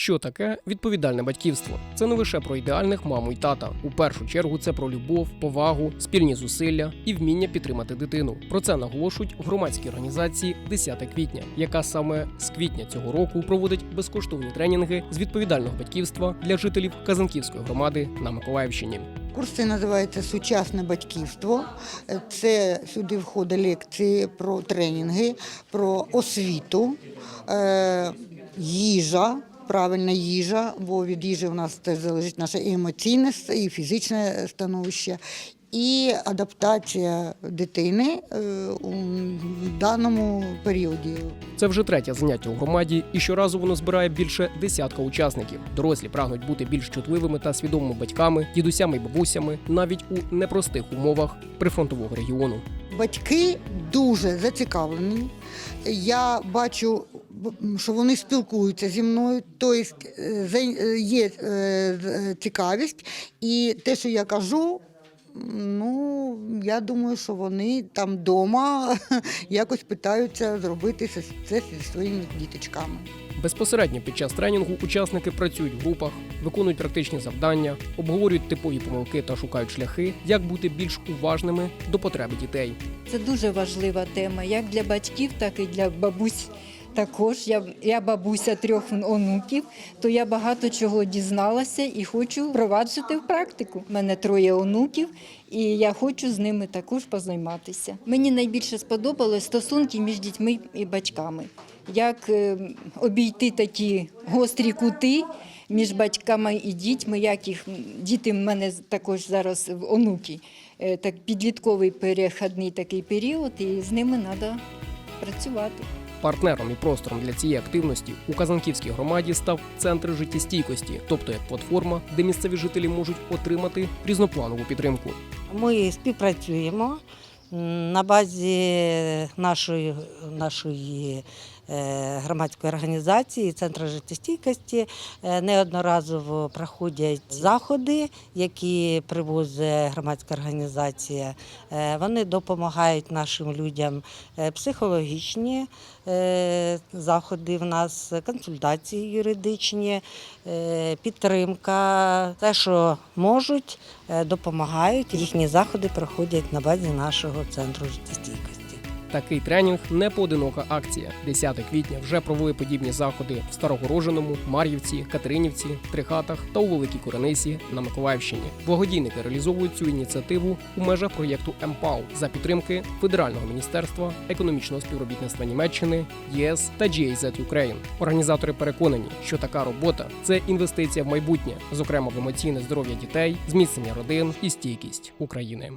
Що таке відповідальне батьківство? Це не лише про ідеальних маму й тата. У першу чергу це про любов, повагу, спільні зусилля і вміння підтримати дитину. Про це наголошують в громадській організації 10 квітня, яка саме з квітня цього року проводить безкоштовні тренінги з відповідального батьківства для жителів Казанківської громади на Миколаївщині. Курси називаються Сучасне батьківство. Це сюди входять лекції про тренінги, про освіту, е, їжа. Правильна їжа, бо від їжі в нас теж залежить наше і емоційне і фізичне становище, і адаптація дитини е, у даному періоді. Це вже третє заняття у громаді, і щоразу воно збирає більше десятка учасників. Дорослі прагнуть бути більш чутливими та свідомими батьками, дідусями і бабусями, навіть у непростих умовах прифронтового регіону. Батьки дуже зацікавлені. Я бачу, що вони спілкуються зі мною, тобто е, за- е, є е, цікавість, і те, що я кажу. Ну, я думаю, що вони там вдома якось питаються зробити це це зі своїми діточками. Безпосередньо під час тренінгу учасники працюють в групах, виконують практичні завдання, обговорюють типові помилки та шукають шляхи, як бути більш уважними до потреби дітей. Це дуже важлива тема, як для батьків, так і для бабусь. Також я, я бабуся трьох онуків, то я багато чого дізналася і хочу впроваджити в практику. У мене троє онуків, і я хочу з ними також позайматися. Мені найбільше сподобалось стосунки між дітьми і батьками. Як е, обійти такі гострі кути між батьками і дітьми, як їх діти в мене також зараз в онуки. Е, Так підлітковий перехідний такий період, і з ними треба працювати. Партнером і простором для цієї активності у Казанківській громаді став центр життєстійкості, тобто як платформа, де місцеві жителі можуть отримати різнопланову підтримку. Ми співпрацюємо на базі нашої, нашої громадської організації Центру життєстійкості е, неодноразово проходять заходи, які привозить громадська організація. Е, Вони допомагають нашим людям е, психологічні е, заходи в нас, консультації юридичні, е, підтримка, те, що можуть, е, допомагають. Їхні заходи проходять на базі нашого центру життєстійкості. Такий тренінг не поодинока акція. 10 квітня вже провели подібні заходи в Старогороженому, Мар'ївці, Катеринівці, Трихатах та у Великій Куренисі на Миколаївщині. Благодійники реалізовують цю ініціативу у межах проєкту МПАУ за підтримки Федерального міністерства економічного співробітництва Німеччини, ЄС та GIZ Ukraine. Організатори переконані, що така робота це інвестиція в майбутнє, зокрема в емоційне здоров'я дітей, зміцнення родин і стійкість України.